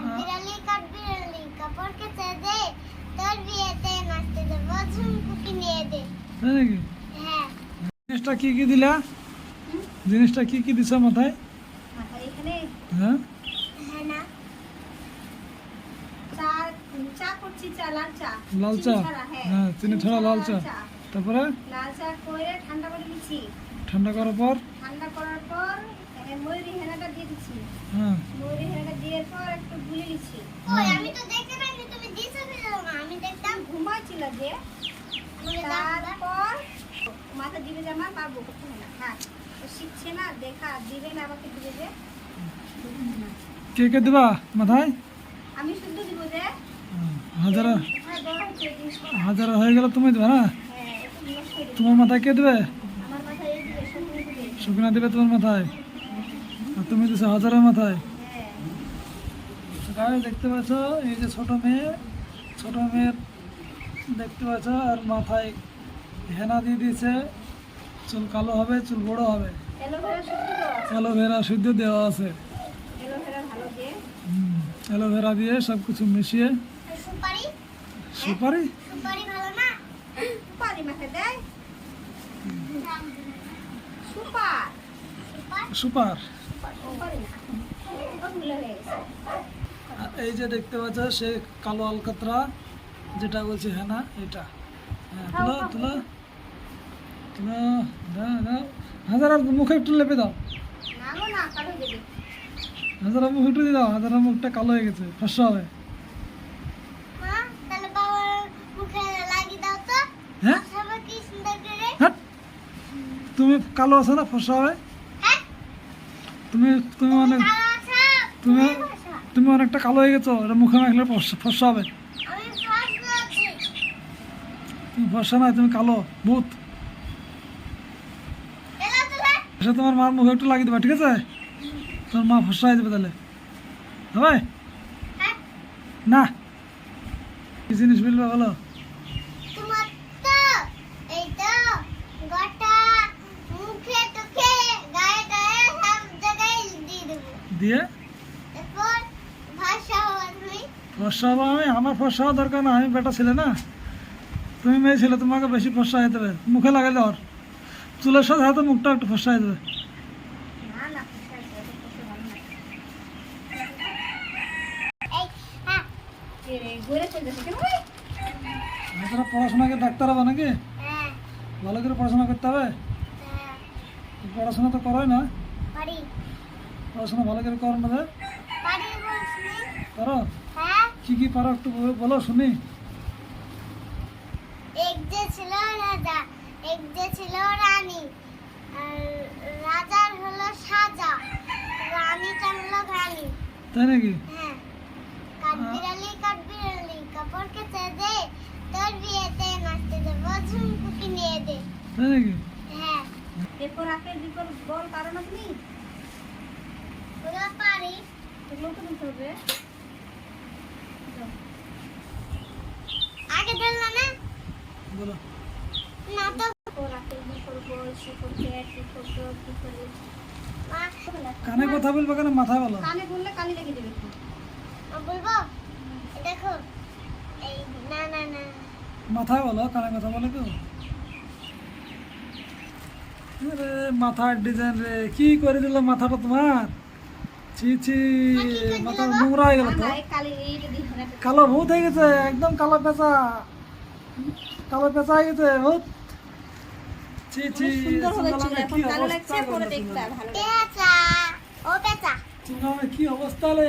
কাঠবিড়ালি কাঠবিড়ালি কাপড় কেচে দে তোর বিয়েতে নাচতে দেবো দে। হ্যাঁ। জিনিসটা কি কি দিলা? জিনিসটা কি কি দিছো মাথায়? মাথায় এখানে? হ্যাঁ? হ্যাঁ না। চা চা করছি চা লাল চা। লাল চা? হ্যাঁ। চিনি ছাড়া লাল চা। তারপরে? লাল চা করে ঠান্ডা করে ঠান্ডা করার পর? ঠান্ডা করার পর ময়ূরী হেনাটা দিয়ে হ্যাঁ ময়ূরী হেনাটা দিয়ে পর একটু দিচ্ছি ওই আমি তো দেখতে পাইনি তুমি দিছো কি না? আমি দেখতাম। যে। তারপর মাথা দিবে না হ্যাঁ শিখছে না দেখা দিবে না আমাকে দিবে যে। কে কে দিবা মাথায়? আমি শুদ্ধ দিব যে হাজারা। হ্যাঁ। হাজারা হয়ে গেলে তুমি দিবা না? হ্যাঁ। তোমার মাথায় কে দেবে? এই দিবে, তোমার মাথায়। তুমি দিছো হাজারের মাথায়। হ্যাঁ। গায়ে দেখতে পাচ্ছ এই যে ছোট মেয়ে ছোট মেয়ের দেখতে পাচ্ছ আর মাথায় হেনা দিয়ে দিয়েছে। চুল কালো হবে চুল বড় হবে। অ্যালোভেরা শুদ্ধ দেওয়া আছে। অ্যালোভেরা দিয়ে। সব কিছু মিশিয়ে। সুপারি? সুপারি। সুপারি? না না হয়ে এই যে দেখতে পাচ্ছ সে কালো আলকাতরা যেটা বলছে হেনা এটা। হ্যাঁ তুলো তুলো। তুলো দাও দাও। মুখে একটু লেপে দাও। না গো না হাজারা মুখ একটু দিয়ে দাও। হাজারা মুখটা কালো হয়ে গেছে ফসা হবে। হ্যাঁ? হ্যাঁ? তুমি কালো আছো না ফসা হবে? হ্যাঁ তুমি তুমি অনেক তুমি তুমি অনেকটা কালো হয়ে গেছো, এটা মুখে মাখলে ফসা হবে। তুমি ফসা নয়, তুমি কালো, ভূত। এসে তোমার মার মুখে একটু লাগিয়ে দেবা, ঠিক আছে? তোমার মা ফসা হয়ে যাবে তাহলে। হবে? না। কি জিনিস মিলবে বলো তোমার তো এই তো গোটা মুখে টুকে গায়ে গায়ে সব জায়গায় দিয়ে দেবো দিয়ে হব আমি আমার ফসা হওয়া দরকার না আমি বেটা ছেলে না। তুমি মেয়ে ছেলে তোমাকে বেশি ফসা হয়ে যাবে মুখে লাগাই দেওয়ার চুলের সাথে হাতে মুখটা একটু ফসা হয়ে। ওই? আপনারা পড়াশোনাকে ডাক্তার হবে নাকি? হ্যাঁ। ভালো করে পড়াশোনা করতে হবে? হ্যাঁ। পড়াশোনা তো করাই না। পড়াশোনা ভালো করে কর না পারি হ্যাঁ। কি কি পারো একটু বলো- শুনি। এক যে ছিল রাজা এক যে ছিল রানী। রাজার হলো সাজা রানীটা হলো রানী তাই নাকি? হ্যাঁ। কাঠবিড়ালি কাঠবিড়ালি কাপড় কেচে দে তোর বিয়েতে নাচতে দেবো ঝুমকুকি নিয়ে দে। তাই নাকি? হ্যাঁ। এরপর আপেল বিপর বল পারো না তুমি ওরা পারি এগুলো তো নিতে হবে যাও। আগে ধরলো না বলো। না তো। কানে কথা বলব কেন মাথায় বলো। কানে বললে কানে লেগে। মা বলব? দেখো। এই না না না। মাথায় বলো কানে কথা বলে তো। মাথার ডিজাইন রে কি করে দিল মাথাটা তোমার? ছি ছি মাথা নোংরা হয়ে গেল তো। না, এই কালি। ভূত হয়ে গেছে একদম কালো পেঁচা। কালো পেঁচা হয়ে গেছে ভূত। ছি ছি কি অবস্থা হলো